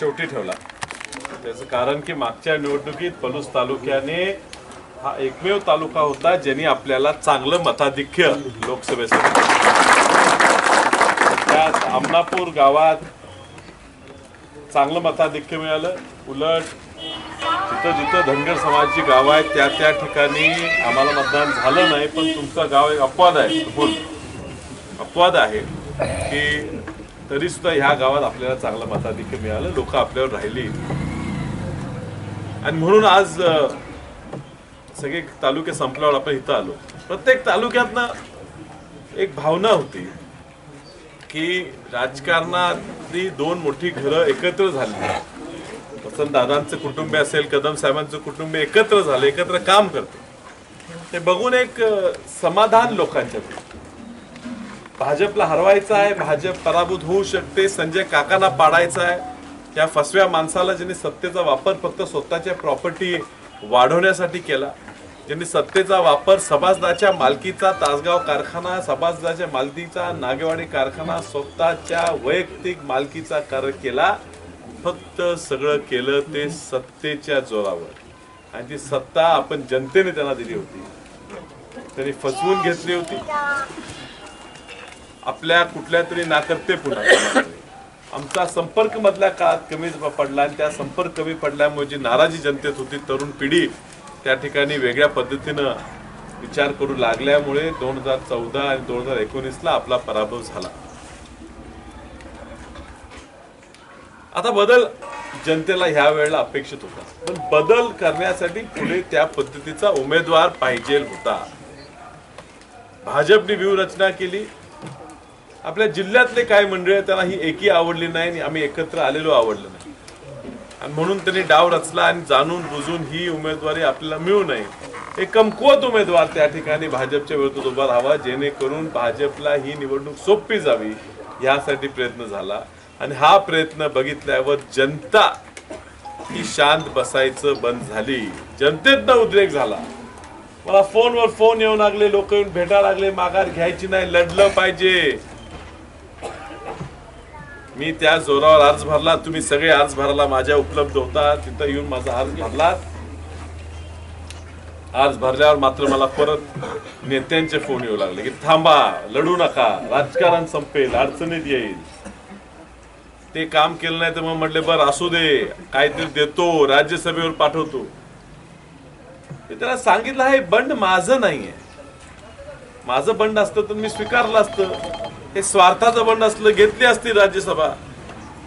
शेवटी ठेवला. त्याचं कारण की मागच्या निवडणुकीत पलूस तालुक्याने हा एकमेव तालुका होता ज्यांनी आपल्याला चांगलं मताधिक्य लोकसभेसाठी त्यात आमनापूर गावात चांगलं मताधिक्य मिळालं. उलट जिथं जिथं धनगर समाजाची गावं आहेत त्या त्या ठिकाणी आम्हाला मतदान झालं नाही पण तुमचं गाव एक अपवाद आहे अपवाद आहे की तरी सुद्धा ह्या गावात आपल्याला चांगलं मताधिक्य मिळालं. लोक आपल्यावर राहिली. आणि म्हणून आज सगळे तालुके संपल्यावर आपण इथं आलो. प्रत्येक तालुक्यातनं एक भावना होती की राजकारणातली दोन मोठी घरं एकत्र झाली. वसंत दादांचं कुटुंब असेल कदम साहेबांचं कुटुंब एकत्र झालं एकत्र काम करते. ते बघून एक समाधान लोकांच्या भाजपला हरवायचं आहे भाजप पराभूत होऊ शकते संजय काकांना पाडायचं आहे. त्या फसव्या माणसाला ज्यांनी सत्तेचा वापर फक्त स्वतःच्या प्रॉपर्टी वाढवण्यासाठी केला ज्यांनी सत्तेचा वापर सभासदाच्या मालकीचा तासगाव कारखाना सभासदाच्या मालकीचा नागेवाडी कारखाना स्वतःच्या वैयक्तिक मालकीचा कर केला फक्त सगळं केलं ते सत्तेच्या जोरावर. आणि ती सत्ता आपण जनतेने त्यांना दिली होती. त्यांनी फसवून घेतली होती. आपल्या कुठल्या तरी नाकर्ते पुन्हा आमचा संपर्क मधल्या काळात कमी पडला आणि त्या संपर्क कमी पडल्यामुळे जी नाराजी जनतेत होती तरुण पिढी त्या ठिकाणी वेगळ्या पद्धतीनं विचार करू लागल्यामुळे दोन हजार चौदा आणि दोन हजार एकोणीसला आपला पराभव झाला. आता बदल जनतेला ह्या वेळेला अपेक्षित होता. पण बदल करण्यासाठी पुढे त्या पद्धतीचा उमेदवार पाहिजे होता. भाजपने व्यूहरचना केली आपल्या जिल्ह्यातले काय मंडळी आहेत, त्यांना ही एकी आवडली नाही आणि आम्ही एकत्र आलेलो आवडलं नाही. आणि म्हणून त्यांनी डाव रचला आणि जाणून बुजून ही उमेदवारी आपल्याला मिळू नये. एक कमकुवत उमेदवार त्या ठिकाणी भाजपच्या विरोधात उभा राहावा जेणेकरून भाजपला ही निवडणूक सोपी जावी ह्यासाठी प्रयत्न झाला. आणि हा प्रयत्न बघितल्यावर जनता ही शांत बसायचं बंद झाली. जनतेतनं उद्रेक झाला. मला फोनवर फोन येऊ लागले लोक येऊन भेटा लागले माघार घ्यायची नाही लढलं पाहिजे. मी त्या जोरावर अर्ज भरला तुम्ही सगळे अर्ज भरायला माझ्या उपलब्ध होता तिथं येऊन माझा अर्ज भरला. अर्ज भरल्यावर मात्र मला परत नेत्यांचे फोन येऊ लागले की थांबा लढू नका राजकारण संपेल अडचणीत येईल. ते काम केलं नाही तर मग म्हटले बरं असू दे काहीतरी देतो राज्यसभेवर पाठवतो. ते त्याला सांगितलं हे बंड माझं नाहीये. माझं बंड असतं तर मी स्वीकारलं असतं. हे स्वार्थाचं बंड असलं घेतली असती राज्यसभा.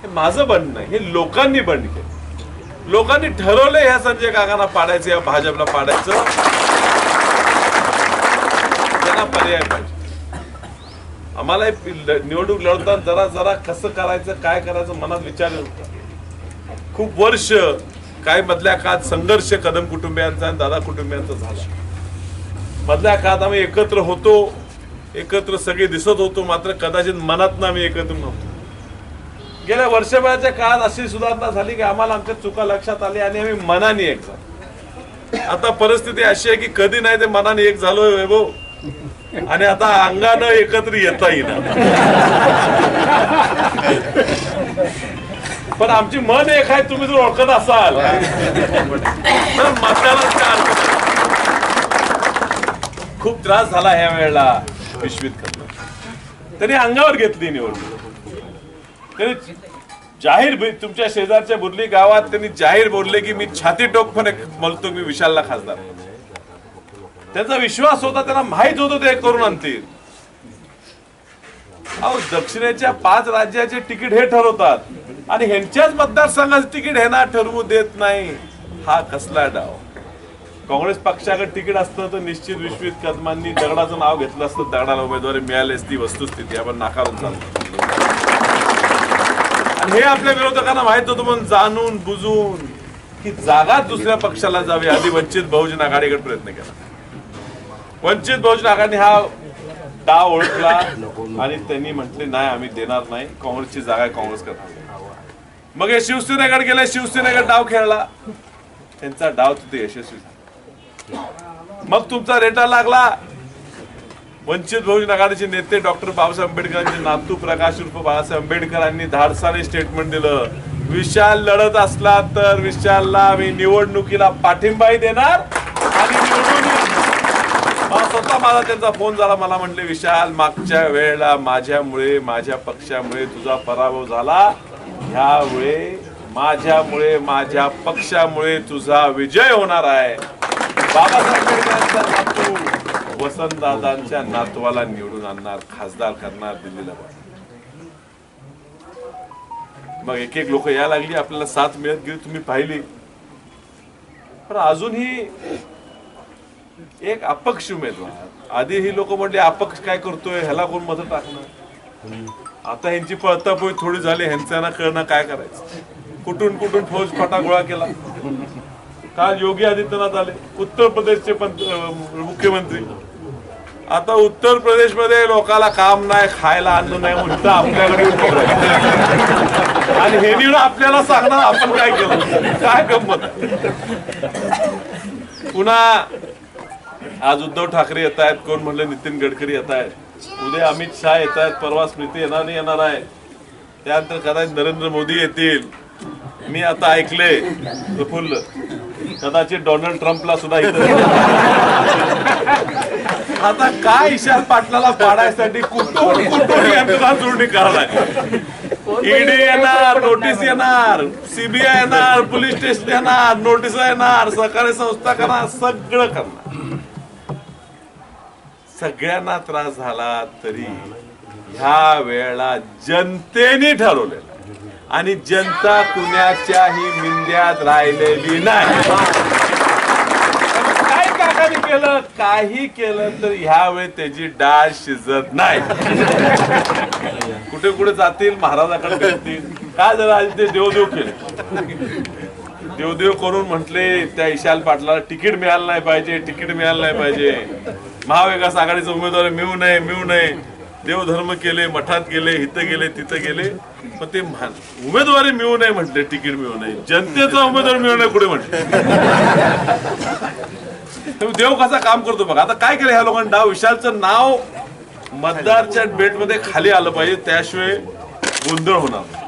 हे माझं बंड नाही हे लोकांनी बंड केलं. लोकांनी ठरवलं ह्या संजय काकांना पाडायचं या भाजपला पाडायचं. त्यांना पर्याय पाहिजे. आम्हाला ल- निवडणूक लढवताना जरा जरा कसं करायचं काय करायचं मनात विचार होता. खूप वर्ष काय मधल्या काळात संघर्ष कदम कुटुंबियांचा आणि दादा कुटुंबियांचा झाला. मधल्या काळात आम्ही एकत्र होतो. एकत्र सगळे दिसत होतो मात्र कदाचित मनात आम्ही एकत्र नव्हतो. गेल्या वर्षभराच्या काळात अशी सुधारणा झाली की आम्हाला आमच्या चुका लक्षात आली आणि आम्ही मनाने एक झालो. आता परिस्थिती अशी आहे की कधी नाही ते मनाने एक झालोय वैभव. आणि आता अंगानं एकत्र येता येईल पण आमची मन एक आहे तुम्ही जर ओळखत असाल. तर मतदानात खूप त्रास झाला ह्या वेळेला. पिशवीत करणं त्यांनी अंगावर घेतली निवडणूक. त्यांनी जाहीर तुमच्या शेजारच्या बुरली गावात त्यांनी जाहीर बोलले की मी छाती टोकपणे बोलतो मी विशालला खासदार. त्यांचा विश्वास होता त्यांना माहीत होतं ते करून आणतील. अहो दक्षिणेच्या पाच राज्याचे तिकीट हे ठरवतात. आणि ह्यांच्याच मतदारसंघाचं तिकीट ह्यांना ठरवू देत नाही. हा कसला डाव. काँग्रेस पक्षाकडे तिकीट असतं तर निश्चित विश्वित कदमांनी दगडाचं नाव घेतलं असतं दगडाला उमेदवारी मिळाली असती वस्तुस्थिती आपण नाकारून चालतो आणि हे आपल्या विरोधकांना माहीत होतं म्हणून जाणून बुजून की जागा दुसऱ्या पक्षाला जावी आधी वंचित बहुजन आघाडीकडे प्रयत्न केला. वंचित बहुजन आघाडी हा डाव ओळखला आणि त्यांनी म्हटले नाही आम्ही देणार नाही. काँग्रेसची जागा काँग्रेस करणार मग हे शिवसेनेकडे गेले शिवसेनेकडे डाव खेळला. त्यांचा डाव तिथे यशस्वी झाला. मग तुमचा रेटा लागला. वंचित बहुजन आघाडीचे नेते डॉक्टर बाबासाहेब आंबेडकरांचे नातू प्रकाश उर्फ बाळासाहेब आंबेडकरांनी धाडसाने स्टेटमेंट दिलं. विशाल लढत असला तर विशालला मी निवडणुकीला पाठिंबाही देणार आणि निवडून मला स्वतः माझा त्यांचा फोन झाला. मला म्हटले विशाल मागच्या वेळेला माझ्यामुळे माझ्या पक्षामुळे तुझा पराभव झाला. ह्यावेळे माझ्यामुळे माझ्या पक्षामुळे तुझा विजय होणार आहे. बाबासाहेब आंबेडकरांचा नातू वसंतदादांच्या नातवाला निवडून आणणार खासदार करणार दिल्लीला. मग एक एक लोक या लागली आपल्याला साथ मिळत गेली तुम्ही पाहिली. पण अजूनही एक अपक्ष उमेदवार. आधी ही लोक म्हटले अपक्ष काय करतोय ह्याला कोण मत टाकणार? आता ह्यांची पळतापोळी थोडी झाली ह्यांचं कळणं काय करायचं? कुठून कुठून फौज फाटा गोळा केला? काल योगी आदित्यनाथ आले. उत्तर प्रदेशचे मुख्यमंत्री. आता उत्तर प्रदेशमध्ये लोकाला काम नाही खायला अन्न नाही म्हणतं आपल्याकडे आणि हे नीड आपल्याला सांगणार आपण काय केलं काय गंमत? पुन्हा आज उद्धव ठाकरे येत आहेत कोण म्हणले? नितीन गडकरी येत आहेत. उद्या अमित शहा येत आहेत परवा स्मृती येणार नाही येणार आहे. त्यानंतर कदाचित नरेंद्र मोदी येतील. मी आता ऐकले प्रफुल्ल. कदाचित डोनाल्ड ट्रम्पला सुद्धा इथं आता काय इशार पाटलाला पाडायसाठी कुठून कुठून यंत्रणा जोडणी करायला? ईडी येणार नोटीस येणार सीबीआय येणार पोलीस स्टेशन येणार नोटीस येणार सहकारी संस्था करणार सगळं करणार. सगळ्यांना त्रास झाला तरी ह्या वेळेला जनतेने ठरवलेलं. आणि जनता कुणाच्याही मिंद्यात राहिलेली नाही. काय काकाने केलं? काही केलं तर ह्यावेळी त्याची डाळ शिजत नाही. कुठे कुठे जातील? महाराजाकडे भेटतील. काय झालं आज ते देवदेव केले? देवदेव करून म्हटले त्या इशाल पाटलाला तिकीट मिळालं नाही पाहिजे तिकीट मिळालं नाही पाहिजे. महाविकास आघाडीचा उमेदवार मिळू नये मिळू नये. देवधर्म केले मठात गेले इथं गेले तिथं गेले. पण ते उमेदवारी मिळू नये म्हटले तिकीट मिळू नये. जनतेचा उमेदवार मिळू नये कुठे म्हटले? देव कसा काम करतो बघा. आता काय केलं ह्या लोकांनी? डाव विशालचं नाव मतदारच्या बेटमध्ये खाली आलं पाहिजे. त्याशिवाय गोंधळ होणार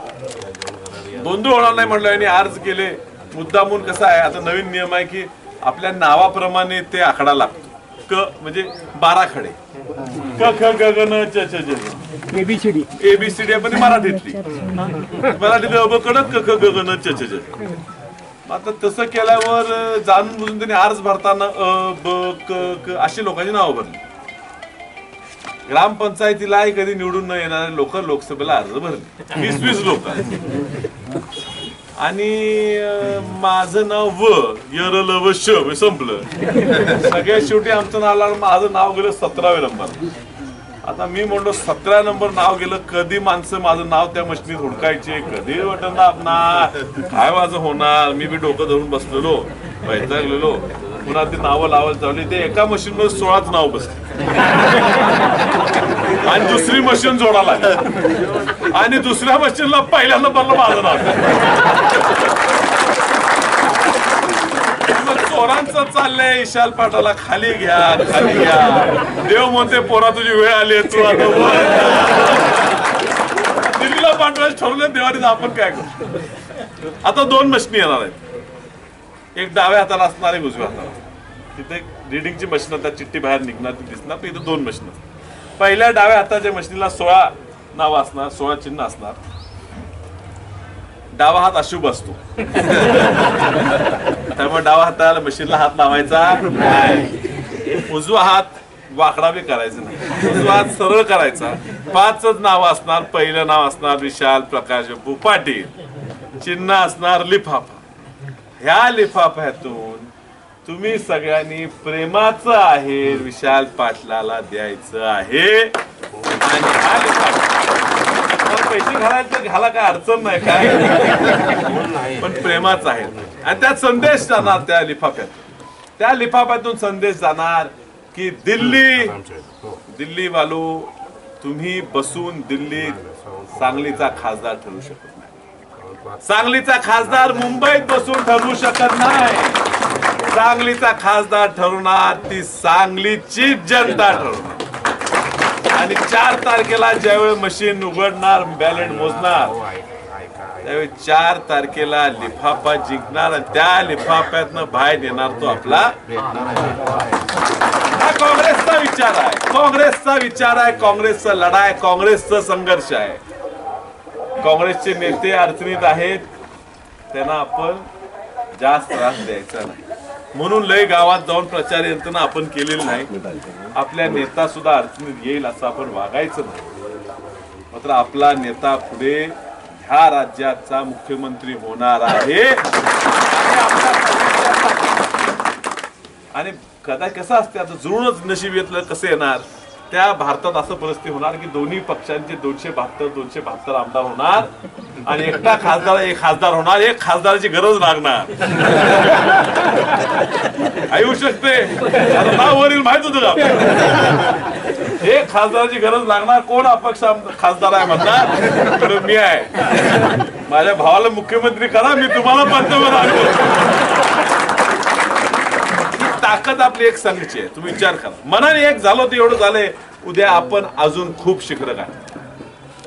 गोंधळ होणार नाही म्हटलं यांनी. अर्ज केले. मुद्दामून कसा आहे? आता नवीन नियम आहे की आपल्या नावाप्रमाणे ते आकडा लागतो. क म्हणजे बारा खडे. क ख ग ग न च च ज. एबीसीडी एबीसीडी आपण मराठीतली. मराठीत अ ब कडक क ख ग ग न च च ज आता तसं केल्यावर जाणून बुजून त्यांनी अर्ज भरताना अ ब क क अशी लोकांची नावं भरली. ग्रामपंचायतीलाही कधी निवडून न येणारे लोक लोकसभेला अर्ज भरले. वीस वीस लोक. आणि माझं नाव व यर व श संपलं. सगळ्यात शेवटी आमचं नाव लागलं माझं नाव गेलं सतराव्या नंबर. आता मी म्हणलो सतरा नंबर नाव गेलं कधी माणसं माझं नाव त्या मशनीत हुडकायचे? कधी वाटत आपणार? काय माझं होणार? मी बी डोकं धरून बसलेलो वैतागलेलो पुन्हा ते नावं लावायला चालली. ते एका मशीनवर सोळाच नाव बसले. आणि दुसरी मशीन जोडायला आणि दुसऱ्या मशीनला पहिल्यांदा बनलं माझं नाव. चोरांचं चाललंय विशाल पाटाला खाली घ्या खाली घ्या. देव म्हणते पोरा तुझी वेळ आली आहे, तू आता दिल्लीला पाठवायला ठरवलं देवारीच आपण काय करू? आता दोन मशीन येणार आहेत. एक डाव्या हाताला असणार एक उजव्या हाताला. तिथे रिडिंगची मशीन आता चिठ्ठी बाहेर निघणार ती दिसणार तर इथं दोन मशीन असतात पहिल्या डाव्या हाताच्या मशिनीला सोळा नाव असणार सोळा चिन्ह असणार डावा हात अशुभ असतो. त्यामुळे डावा हाताला मशीनला हात लावायचा उजवा हात वाकडा बी करायचा नाही. उजवा हात सरळ करायचा. पाचच नाव असणार पहिलं नाव असणार विशाल प्रकाश भूपाटील. चिन्ह असणार लिफाफा. ह्या लिफाफ्यातून तुम्ही सगळ्यांनी प्रेमाचं आहे विशाल पाटलाला द्यायचं आहे. आणि हा लिफाफा पैसे घालायला तर घाला काय अडचण नाही काय पण प्रेमाच आहे. आणि त्यात संदेश जाणार त्या लिफाफ्यात. त्या लिफाफ्यातून संदेश जाणार की दिल्ली. दिल्ली वालो तुम्ही बसून दिल्लीत सांगलीचा खासदार ठरू शकत नाही. सांगलीचा खासदार मुंबईत बसून ठरवू शकत नाही. सांगलीचा खासदार ठरवणार ती सांगलीची जनता ठरवणार. आणि चार तारखेला ज्यावेळी मशीन उघडणार बॅलेट मोजणार त्यावेळी चार तारखेला लिफाफा जिंकणार आणि त्या लिफाफ्यातनं बाहेर येणार तो आपला. हा काँग्रेसचा विचार आहे. काँग्रेसचा विचार आहे काँग्रेसचा लढा आहे काँग्रेसचा संघर्ष आहे. काँग्रेसचे नेते अडचणीत आहेत त्यांना आपण जास्त त्रास द्यायचा नाही. म्हणून लय गावात जाऊन प्रचार यंत्रणा आपण केलेली नाही. आपल्या नेता सुद्धा अडचणीत येईल असं आपण वागायचं नाही. मात्र आपला नेता पुढे ह्या राज्याचा मुख्यमंत्री होणार आहे. आणि आणि कदा कसं असते? आता जुळूनच नशीब येतलं कसं येणार? त्या भारतात असं परिस्थिती होणार की दोन्ही पक्षांचे दोनशे बहात्तर दोनशे बहात्तर आमदार होणार आणि एकटा खासदार एक खासदार होणार एक खासदाराची गरज लागणार. येऊ शकते नाव वरील माहीत होत का एक खासदाराची गरज लागणार कोण अपक्ष खासदार आहे म्हणणार? तर मी आहे. माझ्या भावाला मुख्यमंत्री करा मी तुम्हाला पंतप्रधान ताकद आपली एक संघची आहे. तुम्ही विचार करा. मनाने एक झालो तर एवढं झालंय. उद्या आपण अजून खूप शिखरक काय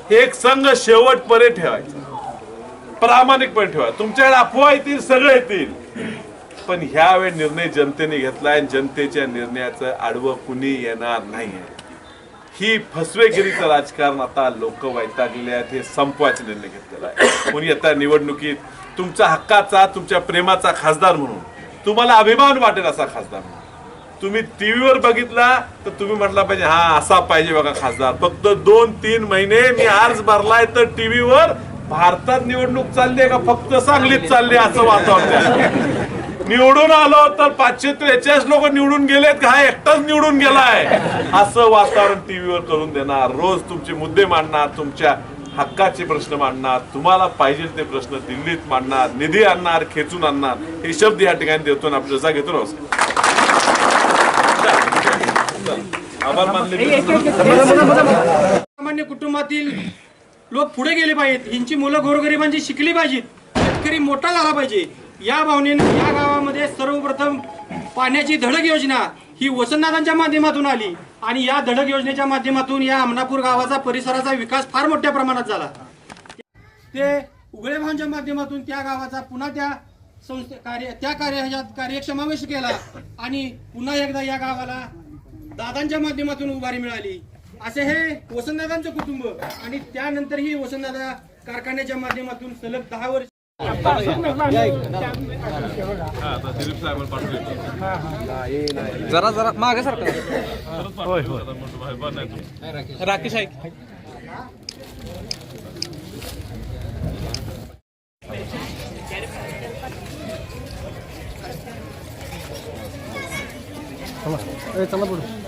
हे एक संघ शेवटपर्यंत ठेवायचा. प्रामाणिकपणे ठेवा. तुमच्याकडे अफवा येतील सगळे येतील. पण ह्यावेळी निर्णय जनतेने घेतलाय आणि जनतेच्या निर्णयाचं आडवं कुणी येणार नाहीये. ही फसवेगिरीचं राजकारण आता लोक वैतागले आहेत हे संपवायचा निर्णय घेतलेला आहे. कोणी आता निवडणुकीत तुमच्या हक्काचा तुमच्या प्रेमाचा खासदार म्हणून तुम्हाला अभिमान वाटेल असा खासदार. तुम्ही तुम्ही टीव्हीवर बघितला तर तुम्ही म्हटला पाहिजे हा असा पाहिजे बघा खासदार. फक्त दोन तीन महिने मी अर्ज भरलाय तर टीव्हीवर भारतात निवडणूक चालली आहे का? फक्त सांगलीत चालली असं वातावरण निवडून आलो तर पाचशे त्रेचाळीस लोक निवडून गेलेत का? हा एकटाच निवडून गेलाय. असं वातावरण टीव्हीवर करून देणार. रोज तुमचे मुद्दे मांडणार तुमच्या हक्काचे प्रश्न मांडणार तुम्हाला पाहिजे ते प्रश्न दिल्लीत मांडणार निधी आणणार खेचून आणणार हे शब्द या ठिकाणी देतो आणि आपण जसा घेतो. राहू आभार मानले सामान्य कुटुंबातील लोक पुढे गेले पाहिजेत. यांची मुलं गोरगरिबांची शिकली पाहिजेत. शेतकरी मोठा झाला पाहिजे. या भावनेने या गावामध्ये सर्वप्रथम पाण्याची धडक योजना ही वसंतदादांच्या माध्यमातून आली. आणि या धडक योजनेच्या माध्यमातून या अमनापूर गावाचा परिसराचा विकास फार मोठ्या प्रमाणात झाला. ते उघडे भावांच्या माध्यमातून त्या गावाचा पुन्हा त्या संस्थे कार्य त्या कार्य कार्यक्षमावेश केला आणि पुन्हा एकदा या गावाला दादांच्या माध्यमातून उभारी मिळाली. असे हे वसंतदादांचं कुटुंब आणि त्यानंतरही वसंतदादा कारखान्याच्या माध्यमातून सलग दहा वर्ष जरा जरा मागे सारखं. होय होय. राकेश आहे. चला. पुढे.